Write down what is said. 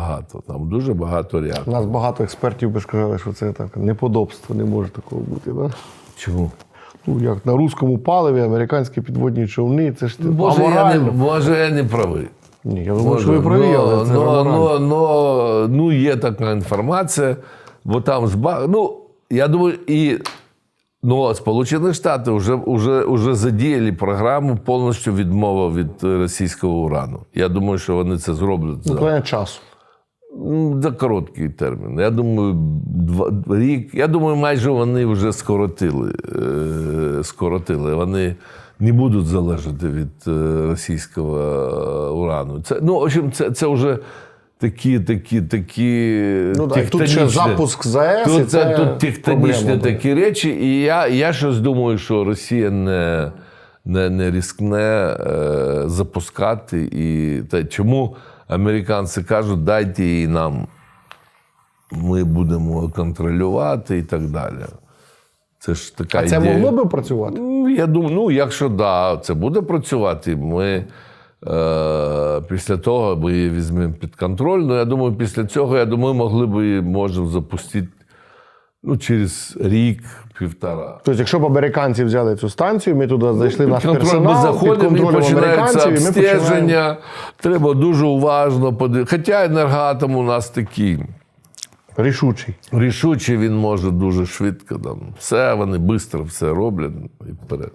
багато. Там дуже багато У нас багато експертів би сказали, що це так неподобство, не може такого бути. Да? Чому? Ну, як на руському паливі американські підводні човни, це ж ти- Може, я не, може, я не правий. Ні, я думаю, що ви праві, ну, але це ж ну, аморально. ну, ну, ну, є така інформація, бо там зба... Ну, я думаю, і ну, Сполучені Штати вже, вже, вже задіяли програму повністю відмови від е, російського урану. Я думаю, що вони це зроблять Ну, за, часу. Ну, за короткий термін. Я думаю, два, рік. Я думаю, майже вони вже скоротили. Е, скоротили. Вони не будуть залежати від е, російського е, урану. Це, ну, в общем, це, це вже такі, такі, такі. Ну, так, тут ще запуск ЗАЕС. і Тут, це це, тут тектонічні такі речі, і я, я щось думаю, що Росія не, не, не рискне е, запускати. І, та, чому американці кажуть, дайте її нам, ми будемо контролювати і так далі. Це ж така А це ідея. могло би працювати? Ну, Я думаю, ну, якщо да, це буде працювати, ми е, після того ми її візьмемо під контроль. Ну, я думаю, після цього, я думаю, могли б її можемо запустити ну, через рік, півтора. Тобто, якщо б американці взяли цю станцію, ми туди зайшли наш контроль, персонал, ми заходимо, під і починається американців, і ми починаємо. обстеження. Треба дуже уважно подивитися. Хоча енергоатом у нас такий. Рішучий. Рішучий він може дуже швидко. Там, все, вони швидко все роблять і вперед.